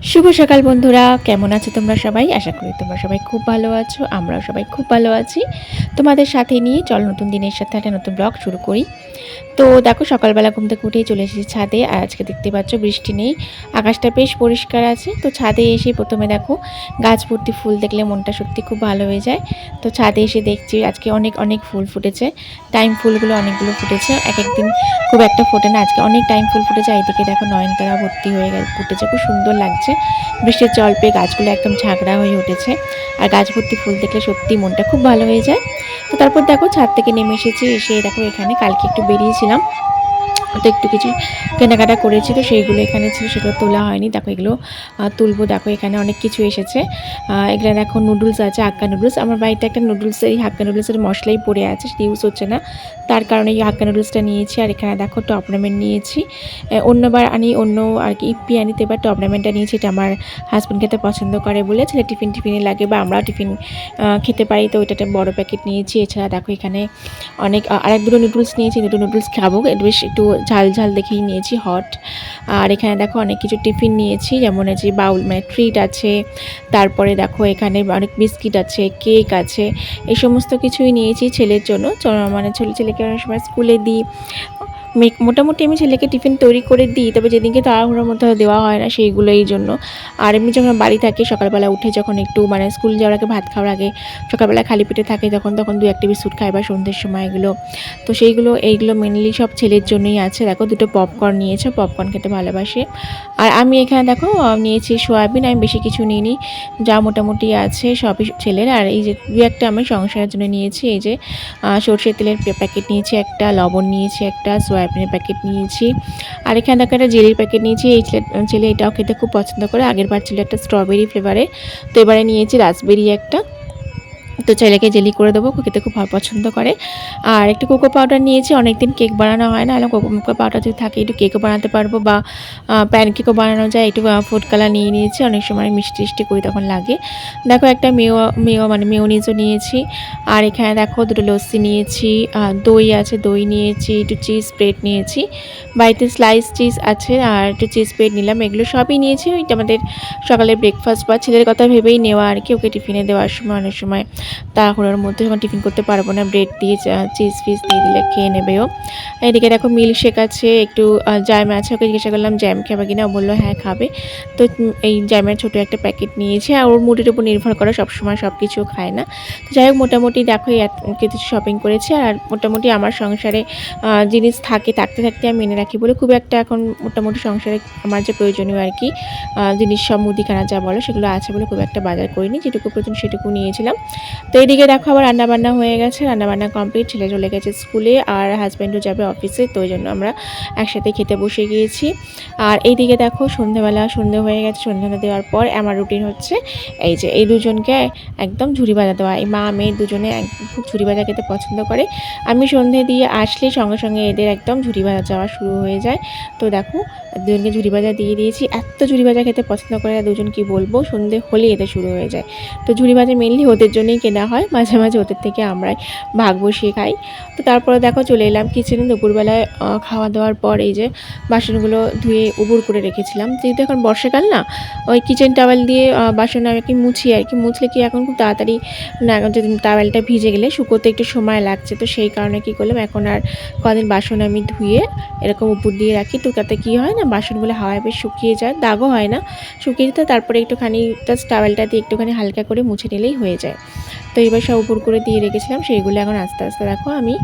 শুভ সকাল বন্ধুরা, কেমন আছো তোমরা সবাই? আশা করি তোমরা সবাই খুব ভালো আছো, আমরাও সবাই খুব ভালো আছি। তোমাদের সাথে নিয়ে চল নতুন দিনের সাথে একটা নতুন ব্লগ শুরু করি। তো দেখো, সকালবেলা ঘুম থেকে উঠেই চলে এসেছি ছাদে, আর আজকে দেখতে পাচ্ছ বৃষ্টি নেই, আকাশটা বেশ পরিষ্কার আছে। তো ছাদে এসে প্রথমে দেখো, গাছ ভর্তি ফুল দেখলে মনটা সত্যি খুব ভালো হয়ে যায়। তো ছাদে এসে দেখছি আজকে অনেক অনেক ফুল ফুটেছে। টাইম ফুলগুলো অনেকগুলো ফুটেছে, এক একদিন খুব একটা ফোটে না, আজকে অনেক টাইম ফুল ফুটেছে এইদিকে দেখো নয়নতারা ভর্তি হয়ে গেছে ফুটেছে, খুব সুন্দর লাগছে। বৃষ্টির জল পেয়ে গাছগুলো একদম ঝাঁকড়া হয়ে উঠেছে। আর গাছ ভর্তি ফুল দেখলে সত্যি মনটা খুব ভালো হয়ে যায়। তো তারপর দেখো ছাদ থেকে নেমে এসেছি, এসে দেখো এখানে কালকে একটু বেরিয়েছিলাম। তো একটু কিছু কেনাকাটা করেছি, তো সেইগুলো এখানে ছিল, সেগুলো তোলা হয়নি। দেখো এগুলো তুলবো। দেখো এখানে অনেক কিছু এসেছে। এগুলো দেখো নুডলস আছে, হাক্কা নুডলস। আমার বাড়িতে একটা নুডলস এই হাক্কা নুডলসের মশলাই পড়ে আছে, সেটা ইউজ হচ্ছে না। তার কারণে এই হাক্কা নুডলসটা নিয়েছি, আর এখানে দেখো টপ রামেন নিয়েছি। অন্যবার আনি, অন্য আর কি ইপি আনিতে এবার টপ রামেনটা নিয়েছি, এটা আমার হাজব্যান্ড খেতে পছন্দ করে বলে। ছেলে টিফিন টিফিনে লাগে, বা আমরাও টিফিন খেতে পারি, তো ওইটা একটা বড় প্যাকেট নিয়েছি। এছাড়া দেখো এখানে অনেক আরেক দুটো নুডলস নিয়েছি, দুটো নুডলস খাব। বেশ একটু ঝাল ঝাল দেখেই নিয়েছি হট আর এখানে দেখো অনেক কিছু টিফিন নিয়েছি, যেমন আছে বাউল মানে ট্রিট আছে, তারপরে দেখো এখানে অনেক বিস্কিট আছে কেক আছে, এই সমস্ত কিছুই নিয়েছি ছেলের জন্য। মানে ছেলে, ছেলেকে অনেক সময় স্কুলে দিই। মোটামুটি আমি ছেলেকে টিফিন তৈরি করে দিই, তবে যেদিনকে তাড়াহুড়োর মধ্যে দেওয়া হয় না সেইগুলো এই জন্য। আর এমনি যখন বাড়ি থাকি, সকালবেলা উঠে যখন একটু মানে স্কুল যাওয়ার আগে, ভাত খাওয়ার আগে, সকালবেলা খালি পেটে থাকে, তখন তখন দু একটা বিস্কুট খাই বা সন্ধ্যের সময় এগুলো। তো সেইগুলো, এইগুলো মেনলি সব ছেলের জন্যই আছে। দেখো, দুটো পপকর্ন নিয়েছে পপকর্ন খেতে ভালোবাসে। আর আমি এখানে, দেখো, নিয়েছি সোয়াবিন, আমি বেশি কিছু নিইনি। যা মোটামুটি আছে, সবই ছেলের। আর এই যে দু একটা আমি সংসারের জন্য নিয়েছি, এই যে সর্ষের তেলের প্যাকেট নিয়েছি একটা, লবণ নিয়েছি একটা সয়াবিনের প্যাকেট নিয়েছি। আর এখানে দেখো একটা জেলির প্যাকেট নিয়েছি। এই ছেলে এটাও খেতে খুব পছন্দ করে। আগের বার ছিল একটা স্ট্রবেরি ফ্লেভারে তো এবারে নিয়েছি রাসবেরি একটা। তো ছেলেকে জেলি করে দেবো খেতে খুব ভালো পছন্দ করে। আর একটু কোকো পাউডার নিয়েছি, অনেকদিন কেক বানানো হয় না কোকো কোকো পাউডার যদি থাকে, একটু কেকও বানাতে পারব বা প্যান কেকও বানানো যায়, একটু ফুড কালার নিয়ে নিয়েছি, অনেক সময় মিষ্টি মিষ্টি করি তখন লাগে। দেখো একটা মেও মেও মানে মেয়োনিজও নিয়েছি, আর এখানে দেখো দুটো লস্যি নিয়েছি দই আছে, দই নিয়েছি, একটু চিজ স্প্রেড নিয়েছি। বাড়িতে স্লাইস চিজ আছে, আর একটু চিজ স্প্রেড নিলাম, এগুলো সবই নিয়েছি ওইটা আমাদের সকালে ব্রেকফাস্ট বা ছেলের কথা ভেবেই নেওয়া আর কি, ওকে টিফিনে দেওয়ার সময়, অনেক সময় তাড়াহুড়োর মধ্যে যখন টিফিন করতে পারব না ব্রেড দিয়ে চিজ ফিজ দিয়ে দিলে খেয়ে নেবেও এদিকে দেখো মিল্ক শেক আছে, একটু জ্যাম আছে। ওকে জিজ্ঞাসা করলাম জ্যাম খাবে কিনা? ও বলল হ্যাঁ খাবে। তো এই জ্যামের ছোটো একটা প্যাকেট নিয়েছে। আর ওর মুডের উপর নির্ভর করে সবসময় সব কিছু খায় না। তো যাই হোক, মোটামুটি দেখো কিছু শপিং করেছে। আর মোটামুটি আমার সংসারে জিনিস থাকে, থাকতে থাকতে আমি এনে রাখি বলে খুব একটা এখন মোটামুটি সংসারে আমার যে প্রয়োজনীয় আর কি জিনিস সব মুদিখানা যা বলো সেগুলো আছে বলে খুব একটা বাজার করিনি। যেটুকু প্রয়োজন সেটুকু নিয়েছিলাম। তো এইদিকে দেখো আবার রান্নাবান্না হয়ে গেছে, রান্নাবান্না কমপ্লিট ছেলে চলে গেছে স্কুলে আর হাজব্যান্ডও যাবে অফিসে তো ওই জন্য আমরা একসাথে খেতে বসে গিয়েছি। আর এইদিকে দেখো সন্ধেবেলা, সন্ধে হয়ে গেছে, সন্ধ্যা দেওয়ার পর আমার রুটিন হচ্ছে এই যে এই দুজনকে একদম ঝুড়ি ভাজা দেওয়া। এই মা, মেয়ে দুজনে খুব ঝুড়ি ভাজা খেতে পছন্দ করে। আমি সন্ধে দিয়ে আসলে সঙ্গে সঙ্গে এদের একদম ঝুড়ি ভাজা যাওয়া শুরু হয়ে যায়। তো দেখো দুজনকে ঝুড়ি ভাজা দিয়ে দিয়েছি। এত ঝুড়ি ভাজা খেতে পছন্দ করে দুজন, কি বলব? সন্ধে হলেই এদের শুরু হয়ে যায়। তো ঝুড়ি ভাজা মেনলি ওদের জন্যই কেনা হয়, মাঝে মাঝে ওদের থেকে আমরাই ভাগ বসিয়ে খাই। তো তারপরে দেখো চলে এলাম কিচেনে দুপুরবেলায় খাওয়া দাওয়ার পর এই যে বাসনগুলো ধুয়ে উবুর করে রেখেছিলাম। যেহেতু এখন বর্ষাকাল না, ওই কিচেন টাওয়েল দিয়ে বাসন আমি কি মুছি আর কি, মুছলে কি এখন খুব তাড়াতাড়ি না যদি টাওয়েলটা ভিজে গেলে শুকোতে একটু সময় লাগছে। তো সেই কারণে কি করলাম, এখন আর কদিন বাসন আমি ধুয়ে এরকম উপর দিয়ে রাখি। তো তাতে কী হয় না, বাসনগুলো হাওয়ায় বেশ শুকিয়ে যায়, দাগও হয় না। শুকিয়ে যেতে, তারপরে একটুখানি জাস্ট টাওয়েলটা দিয়ে একটুখানি হালকা করে মুছে নিলেই হয়ে যায়। তো এবার সব উপর করে দিয়ে রেখেছিলাম, সেইগুলো এখন আস্তে আস্তে দেখো আমি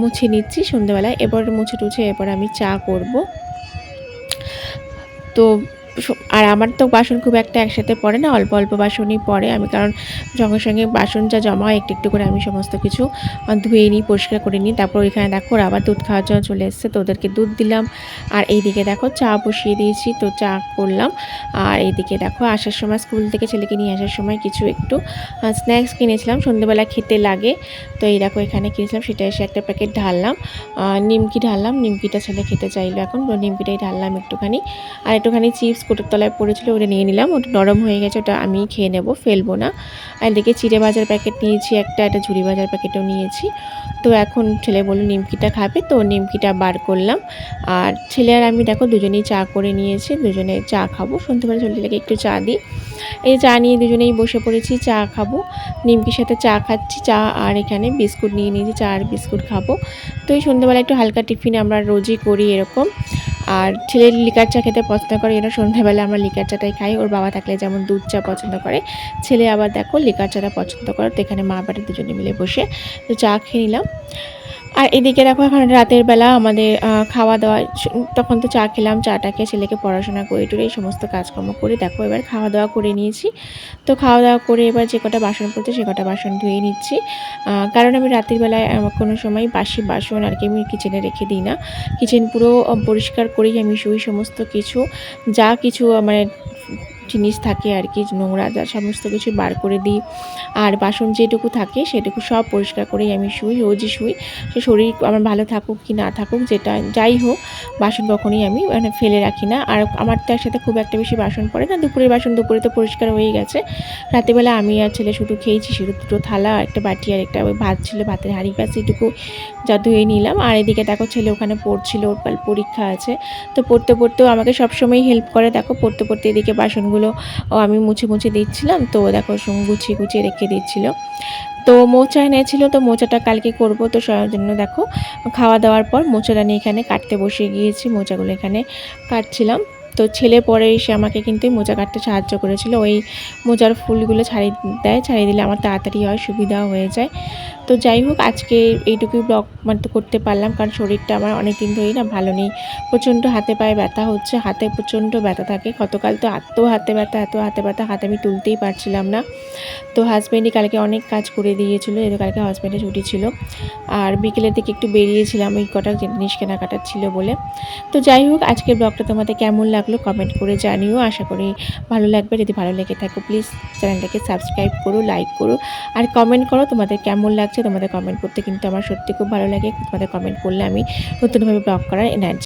মুছে নিচ্ছি সন্ধ্যেবেলায়। এবার মুছে টুছে এরপর আমি চা করব। তো আর আমার তো বাসন খুব একটা একসাথে পড়ে না, অল্প অল্প বাসনই পড়ে। আমি কারণ সঙ্গে সঙ্গে বাসন যা জমা হয় একটু একটু করে আমি সমস্ত কিছু ধুয়ে নিই, পরিষ্কার করে নিই। তারপর ওইখানে দেখো আবার দুধ খাওয়ার জন্য চলে এসছে, তো ওদেরকে দুধ দিলাম। আর এইদিকে দেখো চা বসিয়ে দিয়েছি, তো চা করলাম। আর এইদিকে দেখো আসার সময় স্কুল থেকে ছেলেকে নিয়ে আসার সময় কিছু একটু স্ন্যাক্স কিনেছিলাম, সন্ধ্যেবেলা খেতে লাগে। তো এই দেখো এখানে কিনেছিলাম, সেটা এসে একটা প্যাকেট ঢাললাম। নিমকি ঢাললাম, নিমকিটা ছেলে খেতে চাইলো এখন নিমকিটাই ঢাললাম একটুখানি। আর একটুখানি চিপস বিস্কুটের তলায় পড়েছিল, ওটা নিয়ে নিলাম। ওটা নরম হয়ে গেছে, ওটা আমি খেয়ে নেব, ফেলব না। আর এদিকে চিড়ে ভাজার প্যাকেট নিয়েছি, একটা একটা ঝুড়ি ভাজার প্যাকেটও নিয়েছি। তো এখন ছেলে বলল, নিমকিটা খাবে, তো নিমকিটা বার করলাম। আর ছেলে আর আমি দেখো দুজনেই চা করে নিয়েছি, দুজনে চা খাব। সন্ধ্যেবেলা ছেলেটাকে একটু চা দিই। এই চা নিয়ে দুজনেই বসে পড়েছি, চা খাব। নিমকির সাথে চা খাচ্ছি, চা আর এখানে বিস্কুট নিয়ে নিয়েছি, চা আর বিস্কুট খাব। তো এই সন্ধ্যেবেলা একটু হালকা টিফিন আমরা রোজই করি এরকম। আর ছেলের লিকার চা খেতে পছন্দ করে, এরা সন্ধ্যাবেলা আমরা লিকার চাটাই খাই। ওর বাবা থাকলে যেমন দুধ চা পছন্দ করে, ছেলে আবার দেখো লিকার চাটা পছন্দ করে। তো এখানে মা বাড়ি দুজনে মিলে বসে তো চা খেয়ে নিলাম। আর এদিকে দেখো এখন রাতের বেলা আমাদের খাওয়া দাওয়া তখন তো চা খেলাম চাটাকে ছেলেকে পড়াশোনা করে টুরে এই সমস্ত কাজকর্ম করে দেখো এবার খাওয়া দাওয়া করে নিয়েছি। তো খাওয়া দাওয়া করে এবার যে কটা বাসন পড়ছে সে কটা বাসন ধুয়ে নিচ্ছি। কারণ আমি রাতের বেলায় কোনো সময় বাসি বাসন আর কি আমি কিচেনে রেখে দিই না। কিচেন পুরো পরিষ্কার করেই আমি শুই সমস্ত কিছু। যা কিছু মানে জিনিস থাকে আর কি, নোংরা যা সমস্ত কিছু বার করে দিই। আর বাসন যেটুকু থাকে সেটুকু সব পরিষ্কার করেই আমি শুই, রোজই শুই। সে শরীর আমার ভালো থাকুক কি না থাকুক, যেটা যাই হোক, বাসন কখনোই আমি মানে ফেলে রাখি না। আর আমার তো একসাথে খুব একটা বেশি বাসন পড়ে না, দুপুরের বাসন দুপুরে তো পরিষ্কার হয়ে গেছে। রাতেবেলা আমি আর ছেলে শুধু খেয়েছি শুধু দুটো থালা, একটা বাটি আর একটা ওই ভাত ছিল, ভাতের হাঁড়ি ব্যাস এইটুকু যা ধুয়ে নিলাম। আর এদিকে দেখো ছেলে ওখানে পড়ছিল ওর পরীক্ষা আছে। তো পড়তে পড়তেও আমাকে সবসময় হেল্প করে। দেখো পড়তে পড়তে এদিকে বাসনগুলো আমি মুছে মুছে দিচ্ছিলাম। তো দেখো গুছিয়ে গুছিয়ে রেখে দিচ্ছিল। তো মোচা এনেছিল, তো মোচাটা কালকে করব। তো সেই জন্য দেখো, খাওয়া দাওয়ার পর মোচাটা নিয়ে এখানে কাটতে বসে গিয়েছি। মোচাগুলো এখানে কাটছিলাম। তো ছেলে পরে এসে আমাকে কিন্তু মোজা কাটতে সাহায্য করেছিল। ওই মোজার ফুলগুলো ছাড়িয়ে দেয়, ছাড়িয়ে দিলে আমার তাড়াতাড়ি হয়, সুবিধা হয়ে যায়। তো যাই হোক, আজকে এইটুকুই ব্লগ মানে করতে পারলাম, কারণ শরীরটা আমার অনেক দিন ধরেই না ভালো নেই। প্রচণ্ড হাতে পায়ে ব্যথা হচ্ছে, হাতে প্রচণ্ড ব্যথা থাকে। গতকাল তো এত হাতে ব্যথা, এত হাতে ব্যথা, হাতে আমি তুলতেই পারছিলাম না। তো হাজব্যান্ডই কালকে অনেক কাজ করে দিয়েছিলো এদের কালকে হাজব্যান্ডে ছুটি ছিল। আর বিকেলের দিকে একটু বেরিয়েছিলাম, ওই কটা জিনিস কেনাকাটা ছিল বলে। তো যাই হোক, আজকের ব্লগটা তোমাদের কেমন লাগল কমেন্ট করে জানিও। আশা করি ভালো লাগবে। যদি ভালো লেগে থাকো প্লিজ চ্যানেলটাকে সাবস্ক্রাইব করো লাইক করো। আর কমেন্ট করো, তোমাদের কেমন লাগছে? তোমাদের কমেন্ট করতে কিন্তু আমার সত্যি খুব ভালো লাগে। তোমাদের কমেন্ট করলে আমি নতুনভাবে ব্লগ করার এনার্জি